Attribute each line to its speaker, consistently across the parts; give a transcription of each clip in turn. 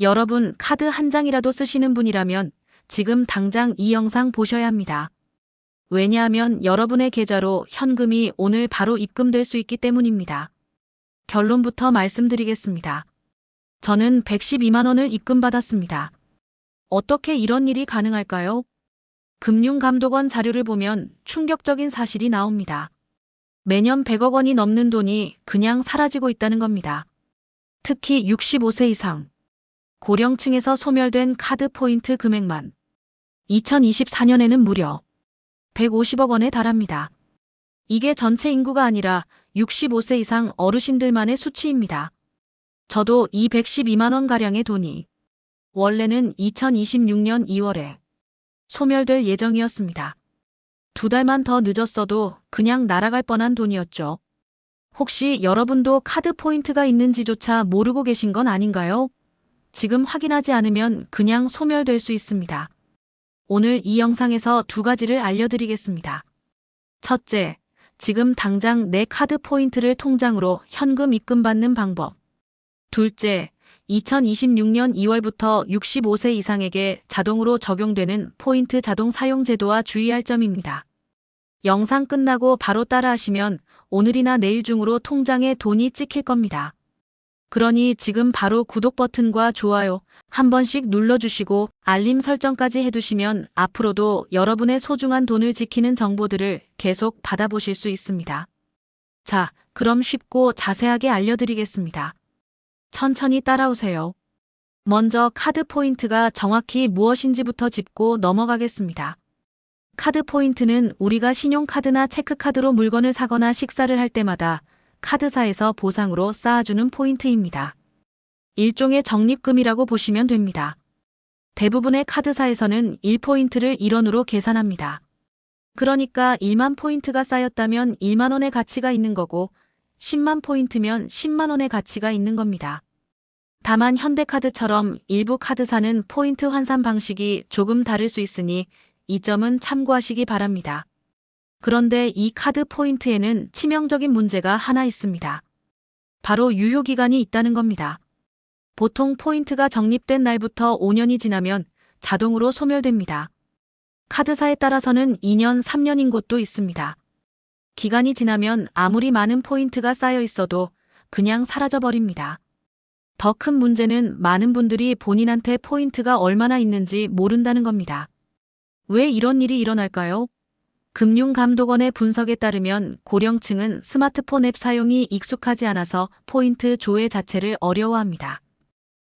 Speaker 1: 여러분 카드 한 장이라도 쓰시는 분이라면 지금 당장 이 영상 보셔야 합니다. 왜냐하면 여러분의 계좌로 현금이 오늘 바로 입금될 수 있기 때문입니다. 결론부터 말씀드리겠습니다. 저는 112만 원을 입금받았습니다. 어떻게 이런 일이 가능할까요? 금융감독원 자료를 보면 충격적인 사실이 나옵니다. 매년 100억 원이 넘는 돈이 그냥 사라지고 있다는 겁니다. 특히 65세 이상, 고령층에서 소멸된 카드 포인트 금액만 2024년에는 무려 150억 원에 달합니다. 이게 전체 인구가 아니라 65세 이상 어르신들만의 수치입니다. 저도 이 112만 원가량의 돈이 원래는 2026년 2월에 소멸될 예정이었습니다. 두 달만 더 늦었어도 그냥 날아갈 뻔한 돈이었죠. 혹시 여러분도 카드 포인트가 있는지조차 모르고 계신 건 아닌가요? 지금 확인하지 않으면 그냥 소멸될 수 있습니다. 오늘 이 영상에서 두 가지를 알려드리겠습니다. 첫째, 지금 당장 내 카드 포인트를 통장으로 현금 입금받는 방법. 둘째, 2026년 2월부터 65세 이상에게 자동으로 적용되는 포인트 자동 사용 제도와 주의할 점입니다. 영상 끝나고 바로 따라하시면 오늘이나 내일 중으로 통장에 돈이 찍힐 겁니다. 그러니 지금 바로 구독 버튼과 좋아요 한 번씩 눌러주시고 알림 설정까지 해두시면 앞으로도 여러분의 소중한 돈을 지키는 정보들을 계속 받아보실 수 있습니다. 자, 그럼 쉽고 자세하게 알려드리겠습니다. 천천히 따라오세요. 먼저 카드 포인트가 정확히 무엇인지부터 짚고 넘어가겠습니다. 카드 포인트는 우리가 신용카드나 체크카드로 물건을 사거나 식사를 할 때마다 카드사에서 보상으로 쌓아주는 포인트입니다. 일종의 적립금이라고 보시면 됩니다. 대부분의 카드사에서는 1포인트를 1원으로 계산합니다. 그러니까 1만 포인트가 쌓였다면 1만 원의 가치가 있는 거고 10만 포인트면 10만 원의 가치가 있는 겁니다. 다만 현대카드처럼 일부 카드사는 포인트 환산 방식이 조금 다를 수 있으니 이 점은 참고하시기 바랍니다. 그런데 이 카드 포인트에는 치명적인 문제가 하나 있습니다. 바로 유효기간이 있다는 겁니다. 보통 포인트가 적립된 날부터 5년이 지나면 자동으로 소멸됩니다. 카드사에 따라서는 2년, 3년인 곳도 있습니다. 기간이 지나면 아무리 많은 포인트가 쌓여 있어도 그냥 사라져버립니다. 더 큰 문제는 많은 분들이 본인한테 포인트가 얼마나 있는지 모른다는 겁니다. 왜 이런 일이 일어날까요? 금융감독원의 분석에 따르면 고령층은 스마트폰 앱 사용이 익숙하지 않아서 포인트 조회 자체를 어려워합니다.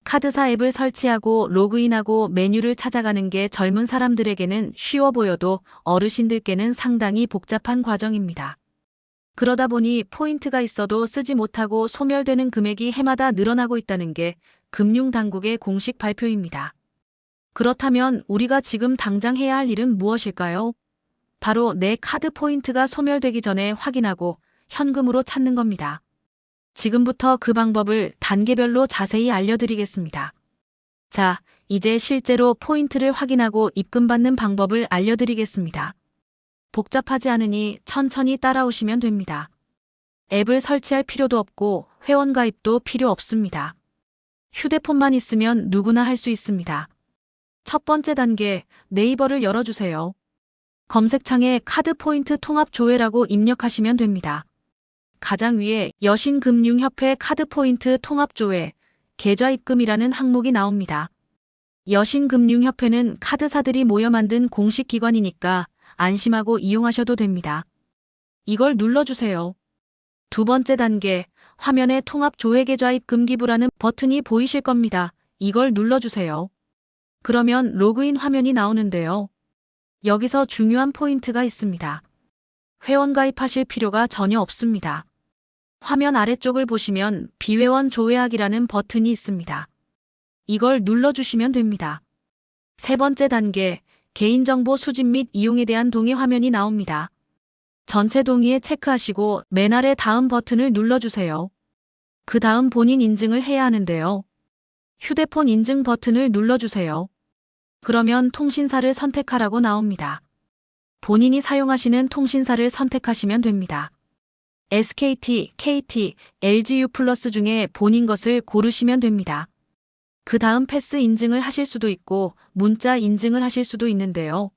Speaker 1: 카드사 앱을 설치하고 로그인하고 메뉴를 찾아가는 게 젊은 사람들에게는 쉬워 보여도 어르신들께는 상당히 복잡한 과정입니다. 그러다 보니 포인트가 있어도 쓰지 못하고 소멸되는 금액이 해마다 늘어나고 있다는 게 금융당국의 공식 발표입니다. 그렇다면 우리가 지금 당장 해야 할 일은 무엇일까요? 바로 내 카드 포인트가 소멸되기 전에 확인하고 현금으로 찾는 겁니다. 지금부터 그 방법을 단계별로 자세히 알려드리겠습니다. 자, 이제 실제로 포인트를 확인하고 입금받는 방법을 알려드리겠습니다. 복잡하지 않으니 천천히 따라오시면 됩니다. 앱을 설치할 필요도 없고 회원가입도 필요 없습니다. 휴대폰만 있으면 누구나 할 수 있습니다. 첫 번째 단계, 네이버를 열어주세요. 검색창에 카드 포인트 통합 조회라고 입력하시면 됩니다. 가장 위에 여신금융협회 카드 포인트 통합 조회, 계좌 입금이라는 항목이 나옵니다. 여신금융협회는 카드사들이 모여 만든 공식 기관이니까 안심하고 이용하셔도 됩니다. 이걸 눌러주세요. 두 번째 단계, 화면에 통합 조회 계좌 입금 기부라는 버튼이 보이실 겁니다. 이걸 눌러주세요. 그러면 로그인 화면이 나오는데요. 여기서 중요한 포인트가 있습니다. 회원 가입하실 필요가 전혀 없습니다. 화면 아래쪽을 보시면 비회원 조회하기라는 버튼이 있습니다. 이걸 눌러주시면 됩니다. 세 번째 단계, 개인정보 수집 및 이용에 대한 동의 화면이 나옵니다. 전체 동의에 체크하시고 맨 아래 다음 버튼을 눌러주세요. 그 다음 본인 인증을 해야 하는데요. 휴대폰 인증 버튼을 눌러주세요. 그러면 통신사를 선택하라고 나옵니다. 본인이 사용하시는 통신사를 선택하시면 됩니다. SKT, KT, LGU 플러스 중에 본인 것을 고르시면 됩니다. 그 다음 패스 인증을 하실 수도 있고 문자 인증을 하실 수도 있는데요.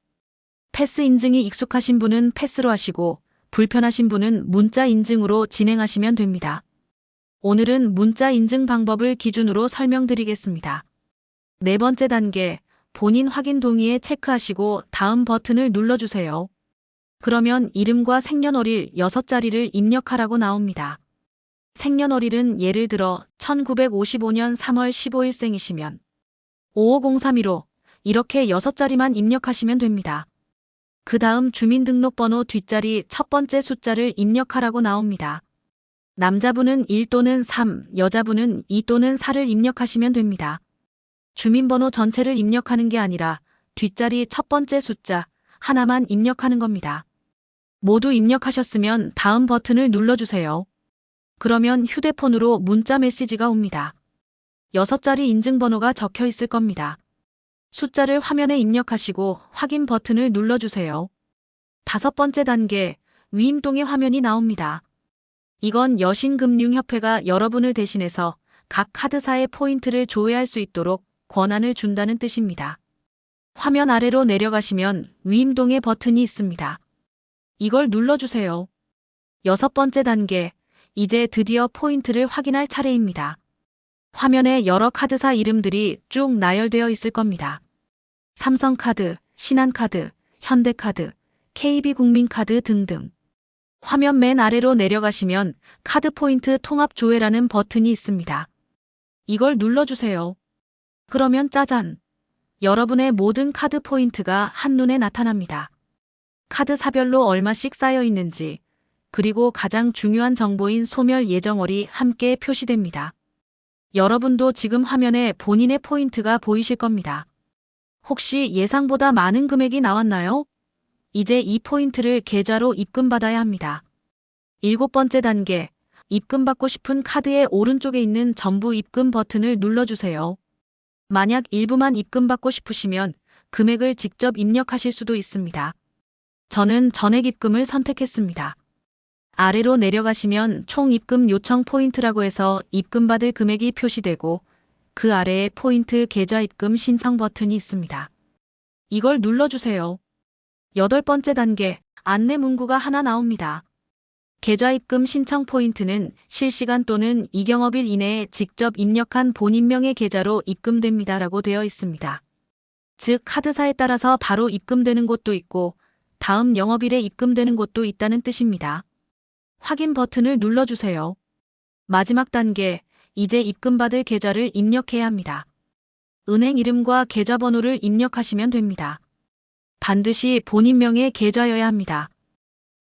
Speaker 1: 패스 인증이 익숙하신 분은 패스로 하시고 불편하신 분은 문자 인증으로 진행하시면 됩니다. 오늘은 문자 인증 방법을 기준으로 설명드리겠습니다. 네 번째 단계, 본인 확인 동의에 체크하시고 다음 버튼을 눌러주세요. 그러면 이름과 생년월일 6자리를 입력하라고 나옵니다. 생년월일은 예를 들어 1955년 3월 15일생이시면 550315 이렇게 6자리만 입력하시면 됩니다. 그 다음 주민등록번호 뒷자리 첫 번째 숫자를 입력하라고 나옵니다. 남자분은 1 또는 3, 여자분은 2 또는 4를 입력하시면 됩니다. 주민번호 전체를 입력하는 게 아니라 뒷자리 첫 번째 숫자 하나만 입력하는 겁니다. 모두 입력하셨으면 다음 버튼을 눌러주세요. 그러면 휴대폰으로 문자 메시지가 옵니다. 6자리 인증번호가 적혀 있을 겁니다. 숫자를 화면에 입력하시고 확인 버튼을 눌러주세요. 다섯 번째 단계, 위임동의 화면이 나옵니다. 이건 여신금융협회가 여러분을 대신해서 각 카드사의 포인트를 조회할 수 있도록 권한을 준다는 뜻입니다. 화면 아래로 내려가시면 위임동의 버튼이 있습니다. 이걸 눌러주세요. 여섯 번째 단계, 이제 드디어 포인트를 확인할 차례입니다. 화면에 여러 카드사 이름들이 쭉 나열되어 있을 겁니다. 삼성카드, 신한카드, 현대카드, KB국민카드 등등. 화면 맨 아래로 내려가시면 카드 포인트 통합 조회라는 버튼이 있습니다. 이걸 눌러주세요. 그러면 짜잔! 여러분의 모든 카드 포인트가 한눈에 나타납니다. 카드 사별로 얼마씩 쌓여 있는지, 그리고 가장 중요한 정보인 소멸 예정월이 함께 표시됩니다. 여러분도 지금 화면에 본인의 포인트가 보이실 겁니다. 혹시 예상보다 많은 금액이 나왔나요? 이제 이 포인트를 계좌로 입금받아야 합니다. 일곱 번째 단계, 입금받고 싶은 카드의 오른쪽에 있는 전부 입금 버튼을 눌러주세요. 만약 일부만 입금받고 싶으시면 금액을 직접 입력하실 수도 있습니다. 저는 전액 입금을 선택했습니다. 아래로 내려가시면 총 입금 요청 포인트라고 해서 입금받을 금액이 표시되고 그 아래에 포인트 계좌 입금 신청 버튼이 있습니다. 이걸 눌러주세요. 여덟 번째 단계 안내 문구가 하나 나옵니다. 계좌 입금 신청 포인트는 실시간 또는 이경업일 이내에 직접 입력한 본인명의 계좌로 입금됩니다 라고 되어 있습니다. 즉 카드사에 따라서 바로 입금되는 곳도 있고 다음 영업일에 입금되는 곳도 있다는 뜻입니다. 확인 버튼을 눌러주세요. 마지막 단계, 이제 입금받을 계좌를 입력해야 합니다. 은행 이름과 계좌번호를 입력하시면 됩니다. 반드시 본인 명의 계좌여야 합니다.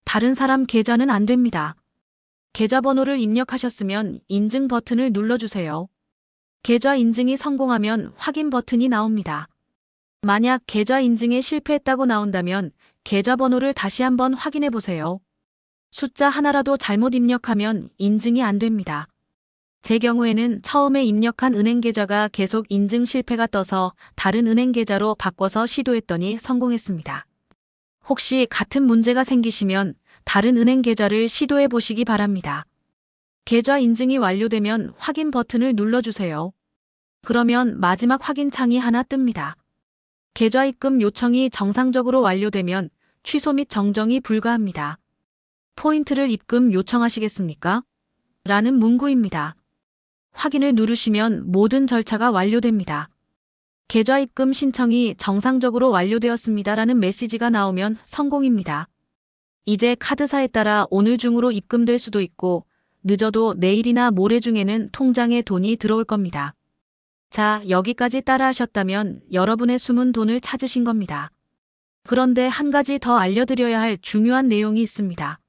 Speaker 1: 다른 사람 계좌는 안 됩니다. 계좌번호를 입력하셨으면 인증 버튼을 눌러주세요. 계좌 인증이 성공하면 확인 버튼이 나옵니다. 만약 계좌 인증에 실패했다고 나온다면 계좌번호를 다시 한번 확인해 보세요. 숫자 하나라도 잘못 입력하면 인증이 안 됩니다. 제 경우에는 처음에 입력한 은행 계좌가 계속 인증 실패가 떠서 다른 은행 계좌로 바꿔서 시도했더니 성공했습니다. 혹시 같은 문제가 생기시면 다른 은행 계좌를 시도해 보시기 바랍니다. 계좌 인증이 완료되면 확인 버튼을 눌러주세요. 그러면 마지막 확인 창이 하나 뜹니다. 계좌 입금 요청이 정상적으로 완료되면 취소 및 정정이 불가합니다. 포인트를 입금 요청하시겠습니까? 라는 문구입니다. 확인을 누르시면 모든 절차가 완료됩니다. 계좌 입금 신청이 정상적으로 완료되었습니다라는 메시지가 나오면 성공입니다. 이제 카드사에 따라 오늘 중으로 입금될 수도 있고 늦어도 내일이나 모레 중에는 통장에 돈이 들어올 겁니다. 자, 여기까지 따라 하셨다면 여러분의 숨은 돈을 찾으신 겁니다. 그런데 한 가지 더 알려드려야 할 중요한 내용이 있습니다.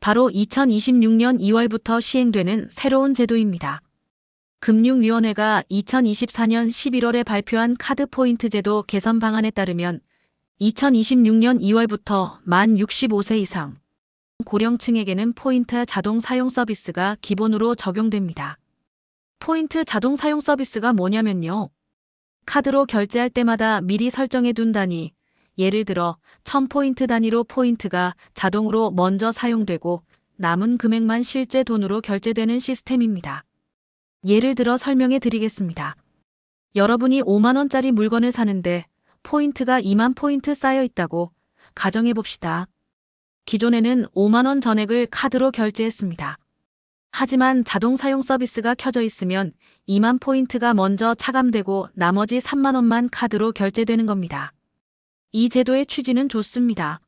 Speaker 1: 바로 2026년 2월부터 시행되는 새로운 제도입니다. 금융위원회가 2024년 11월에 발표한 카드 포인트 제도 개선 방안에 따르면 2026년 2월부터 만 65세 이상 고령층에게는 포인트 자동 사용 서비스가 기본으로 적용됩니다. 포인트 자동 사용 서비스가 뭐냐면요. 카드로 결제할 때마다 미리 설정해 둔다니 예를 들어 1000포인트 단위로 포인트가 자동으로 먼저 사용되고 남은 금액만 실제 돈으로 결제되는 시스템입니다. 예를 들어 설명해 드리겠습니다. 여러분이 5만원짜리 물건을 사는데 포인트가 2만 포인트 쌓여 있다고 가정해 봅시다. 기존에는 5만원 전액을 카드로 결제했습니다. 하지만 자동 사용 서비스가 켜져 있으면 2만 포인트가 먼저 차감되고 나머지 3만원만 카드로 결제되는 겁니다. 이 제도의 취지는 좋습니다.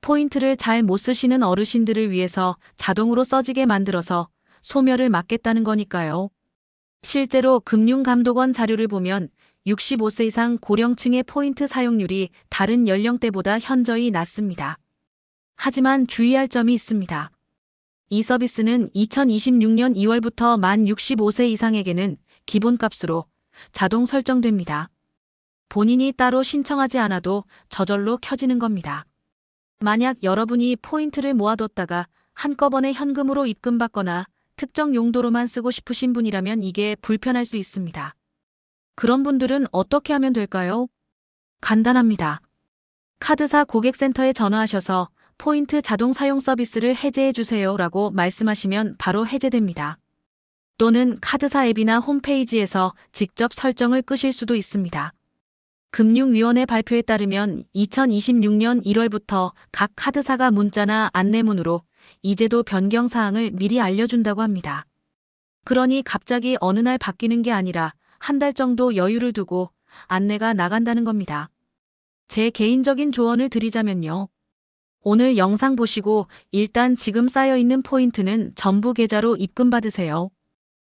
Speaker 1: 포인트를 잘 못 쓰시는 어르신들을 위해서 자동으로 써지게 만들어서 소멸을 막겠다는 거니까요. 실제로 금융감독원 자료를 보면 65세 이상 고령층의 포인트 사용률이 다른 연령대보다 현저히 낮습니다. 하지만 주의할 점이 있습니다. 이 서비스는 2026년 2월부터 만 65세 이상에게는 기본값으로 자동 설정됩니다. 본인이 따로 신청하지 않아도 저절로 켜지는 겁니다. 만약 여러분이 포인트를 모아뒀다가 한꺼번에 현금으로 입금받거나 특정 용도로만 쓰고 싶으신 분이라면 이게 불편할 수 있습니다. 그런 분들은 어떻게 하면 될까요? 간단합니다. 카드사 고객센터에 전화하셔서 포인트 자동 사용 서비스를 해제해 주세요 라고 말씀하시면 바로 해제됩니다. 또는 카드사 앱이나 홈페이지에서 직접 설정을 끄실 수도 있습니다. 금융위원회 발표에 따르면 2026년 1월부터 각 카드사가 문자나 안내문으로 이제도 변경 사항을 미리 알려준다고 합니다. 그러니 갑자기 어느 날 바뀌는 게 아니라 한 달 정도 여유를 두고 안내가 나간다는 겁니다. 제 개인적인 조언을 드리자면요. 오늘 영상 보시고 일단 지금 쌓여있는 포인트는 전부 계좌로 입금받으세요.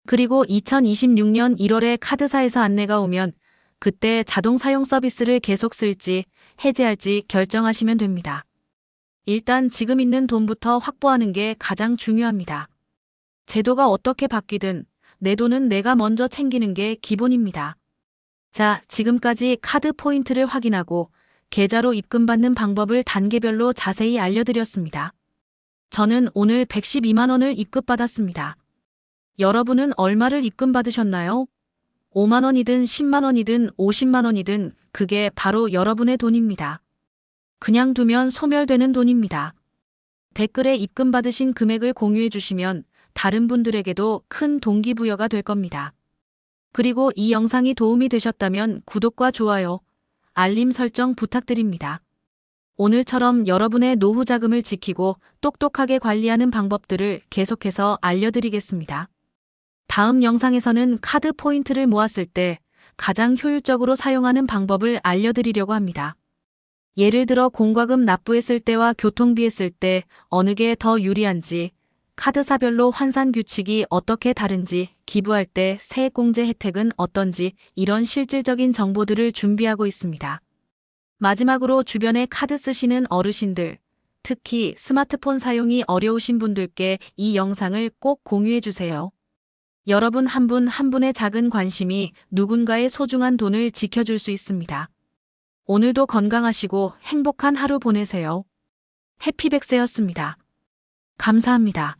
Speaker 1: 그리고 2026년 1월에 카드사에서 안내가 오면 그때 자동 사용 서비스를 계속 쓸지 해제할지 결정하시면 됩니다. 일단 지금 있는 돈부터 확보하는 게 가장 중요합니다. 제도가 어떻게 바뀌든 내 돈은 내가 먼저 챙기는 게 기본입니다. 자, 지금까지 카드 포인트를 확인하고 계좌로 입금받는 방법을 단계별로 자세히 알려드렸습니다. 저는 오늘 112만 원을 입금받았습니다. 여러분은 얼마를 입금받으셨나요? 5만 원이든 10만 원이든 50만 원이든 그게 바로 여러분의 돈입니다. 그냥 두면 소멸되는 돈입니다. 댓글에 입금받으신 금액을 공유해 주시면 다른 분들에게도 큰 동기부여가 될 겁니다. 그리고 이 영상이 도움이 되셨다면 구독과 좋아요, 알림 설정 부탁드립니다. 오늘처럼 여러분의 노후 자금을 지키고 똑똑하게 관리하는 방법들을 계속해서 알려드리겠습니다. 다음 영상에서는 카드 포인트를 모았을 때 가장 효율적으로 사용하는 방법을 알려드리려고 합니다. 예를 들어 공과금 납부했을 때와 교통비 했을 때 어느 게 더 유리한지, 카드사별로 환산 규칙이 어떻게 다른지, 기부할 때 세액공제 혜택은 어떤지 이런 실질적인 정보들을 준비하고 있습니다. 마지막으로 주변에 카드 쓰시는 어르신들, 특히 스마트폰 사용이 어려우신 분들께 이 영상을 꼭 공유해 주세요. 여러분 한 분한 분의 작은 관심이 누군가의 소중한 돈을 지켜줄 수 있습니다. 오늘도 건강하시고 행복한 하루 보내세요. 해피백세였습니다. 감사합니다.